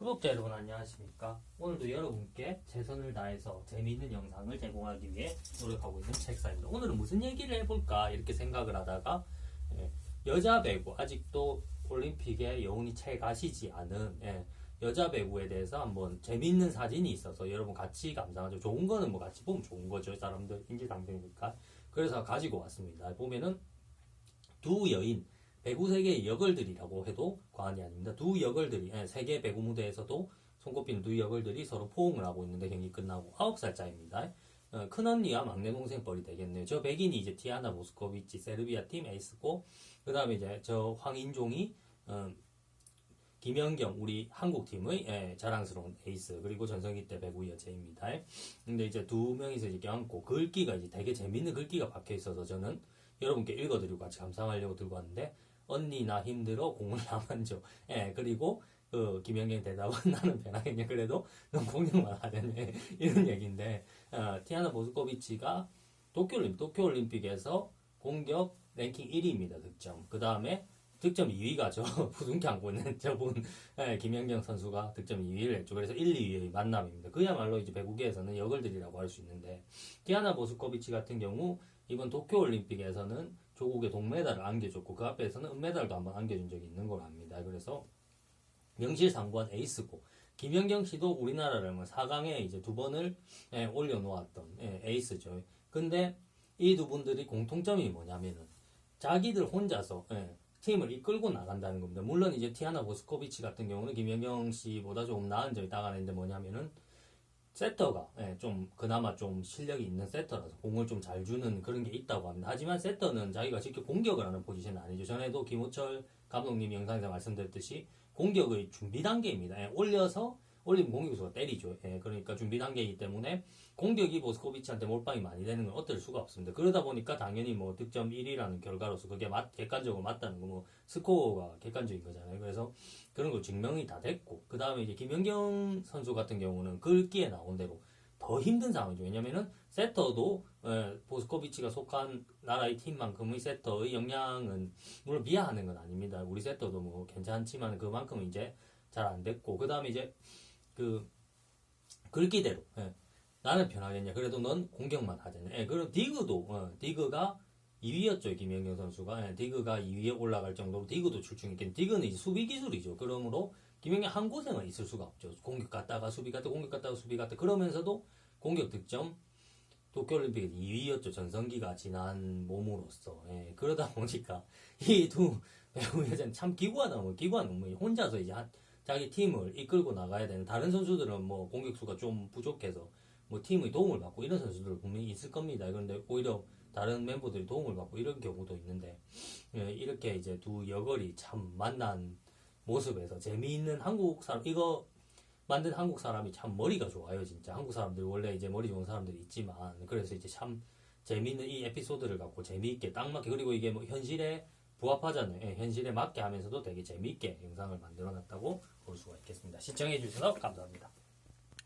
구독자 여러분 안녕하십니까? 오늘도 여러분께 최선을 다해서 재미있는 영상을 제공하기 위해 노력하고 있는 책사입니다. 오늘은 무슨 얘기를 해볼까 이렇게 생각을 하다가 예, 여자 배구 아직도 올림픽에 여운이 채 가시지 않은 예, 여자 배구에 대해서 한번 재미있는 사진이 있어서 여러분 같이 감상하죠. 좋은 거는 뭐 같이 보면 좋은 거죠. 사람들 인지상정이니까. 그래서 가지고 왔습니다. 보면은 두 여인 배구 세계의 여걸들이라고 해도 과언이 아닙니다. 두 여걸들이 예, 세계 배구 무대에서도 손꼽히는 두 여걸들이 서로 포옹을 하고 있는데 경기 끝나고 9살짜입니다. 어, 큰언니와 막내 동생 뻘이 되겠네요. 저 백인이 이제 티아나 모스코비치 세르비아 팀 에이스고 그 다음에 이제 저 황인종이 어, 김연경 우리 한국 팀의 예, 자랑스러운 에이스 그리고 전성기 때 배구 여제입니다. 근데 이제 두 명이서 이제 껴안고 글귀가 이제 되게 재밌는 글귀가 박혀 있어서 저는 여러분께 읽어드리고 같이 감상하려고 들고 왔는데 언니 나 힘들어 공을 나만 줘. 예 그리고 그 김연경 대답은 나는 변하겠냐 그래도 넌 공격만 하려네 이런 얘기인데 어, 티아나 모스코비치가 도쿄올림 도쿄올림픽에서 공격 랭킹 1위입니다 득점. 그 다음에 득점 2위가 저 부둥켜 안고 있는 저분 예, 김연경 선수가 득점 2위를 했죠. 그래서 1, 2위의 만남입니다. 그야말로 이제 배구계에서는 역을들이라고 할 수 있는데 티아나 모스코비치 같은 경우 이번 도쿄올림픽에서는 조국의 동메달을 안겨줬고 그 앞에서는 은메달도 한번 안겨준 적이 있는 걸로 압니다. 그래서 명실상부한 에이스고 김연경 씨도 우리나라를 뭐 4강에 이제 두 번을 예, 올려놓았던 예, 에이스죠. 근데 이 두 분들이 공통점이 뭐냐면은 자기들 혼자서 예, 팀을 이끌고 나간다는 겁니다. 물론 이제 티아나 보스코비치 같은 경우는 김연경 씨보다 조금 나은 점이 다가는데 뭐냐면은 세터가 예, 좀 그나마 좀 실력이 있는 세터라서 공을 좀 잘 주는 그런 게 있다고 합니다. 하지만 세터는 자기가 직접 공격을 하는 포지션은 아니죠. 전에도 김호철 감독님 영상에서 말씀드렸듯이 공격의 준비 단계입니다. 예, 올려서 올리면 공격수가 때리죠. 예, 그러니까 준비 단계이기 때문에 공격이 보스코비치한테 몰빵이 많이 되는 건 어떨 수가 없습니다. 그러다 보니까 당연히 뭐 득점 1위라는 결과로서 그게 맞, 객관적으로 맞다는 거 뭐 스코어가 객관적인 거잖아요. 그래서 그런 거 증명이 다 됐고 그 다음에 이제 김연경 선수 같은 경우는 글기에 나온 대로 더 힘든 상황이죠. 왜냐면은 세터도 예, 보스코비치가 속한 나라의 팀만큼의 세터의 역량은 물론 비하하는 건 아닙니다. 우리 세터도 뭐 괜찮지만 그만큼은 이제 잘 안 됐고 그 다음에 이제 그 글귀대로 예, 나는 편하겠냐. 그래도 넌 공격만 하잖냐. 예, 그리고 디그도 어, 디그가 2위였죠 김연경 선수가 예, 디그가 2위에 올라갈 정도로 디그도 출중했겠는데 디그는 이제 수비 기술이죠. 그러므로 김연경 한 곳에만 있을 수가 없죠. 공격 갔다가 수비 갔다 공격 갔다가 수비 갔다 그러면서도 공격 득점 도쿄올림픽 2위였죠. 전성기가 지난 몸으로서 예, 그러다 보니까 이 두 배우 여자는 참 기구하다 뭐 기구한 뭐 혼자서 이제 한, 자기 팀을 이끌고 나가야 되는 다른 선수들은 뭐 공격수가 좀 부족해서 뭐 팀의 도움을 받고 이런 선수들 분명히 있을 겁니다. 그런데 오히려 다른 멤버들이 도움을 받고 이런 경우도 있는데 예, 이렇게 이제 두 여걸이 참 만난 모습에서 재미있는 한국 사람 이거 만든 한국 사람이 참 머리가 좋아요 진짜 한국 사람들 원래 이제 머리 좋은 사람들이 있지만 그래서 이제 참 재미있는 이 에피소드를 갖고 재미있게 딱 맞게 그리고 이게 뭐 현실에 부합하잖아요 예, 현실에 맞게 하면서도 되게 재미있게 영상을 만들어 놨다고 볼 수가 있겠습니다. 시청해 주셔서 감사합니다